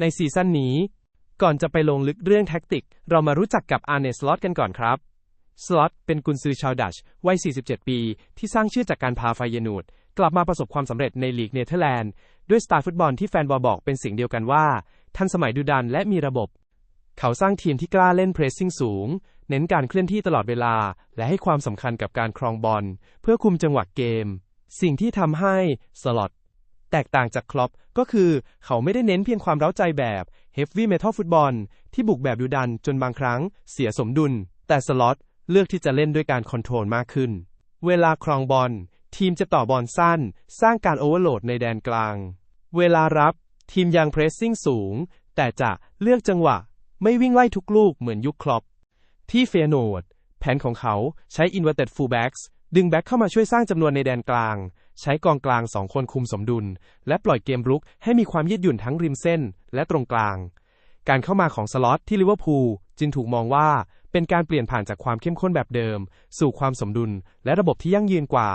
ในซีซั่นนี้ ก่อนจะไปลงลึกเรื่องแท็กติก เรามารู้จักกับอาร์เนสลอตกันก่อนครับ สลอตเป็นกุนซือชาวดัชวัย 47 ปี ที่สร้างชื่อจากการพาไฟเยนูด กลับมาประสบความสำเร็จในลีกเนเธอร์แลนด์ ด้วยสไตล์ฟุตบอลที่แฟนบอลบอกเป็นสิ่งเดียวกันว่า ทันสมัยดุดันและมีระบบ เขาสร้างทีมที่กล้าเล่นเพรสซิ่งสูง เน้นการเคลื่อนที่ตลอดเวลา และให้ความสำคัญกับการครองบอลเพื่อคุมจังหวะเกม สิ่งที่ทำให้สลอต แตกต่างจากคลอปก็คือเขาไม่ได้เน้นเพียงความเร้าใจแบบเฮฟวี่เมทัลฟุตบอลที่บุกแบบดุดันจนบางครั้งเสียสมดุล แต่สล็อตเลือกที่จะเล่นด้วยการคอนโทรลมากขึ้น เวลาครองบอล ทีมจะต่อบอลสั้น สร้างการโอเวอร์โหลดในแดนกลาง เวลารับ ทีมยังเพรสซิ่งสูง แต่จะเลือกจังหวะ ไม่วิ่งไล่ทุกลูกเหมือนยุคคลอปที่เฟียโนดแผนของเขาใช้ inverted fullbacks ดึงแบ็คเข้ามาช่วยสร้างจำนวนในแดนกลาง ใช้กองกลางสองคนคุมสมดุล และปล่อยเกมรุกให้มีความยืดหยุ่นทั้งริมเส้น และตรงกลาง การเข้ามาของสล็อตที่ลิเวอร์พูลจึงถูกมองว่าเป็นการเปลี่ยนผ่านจากความเข้มข้นแบบเดิม สู่ความสมดุล และระบบที่ยั่งยืนกว่า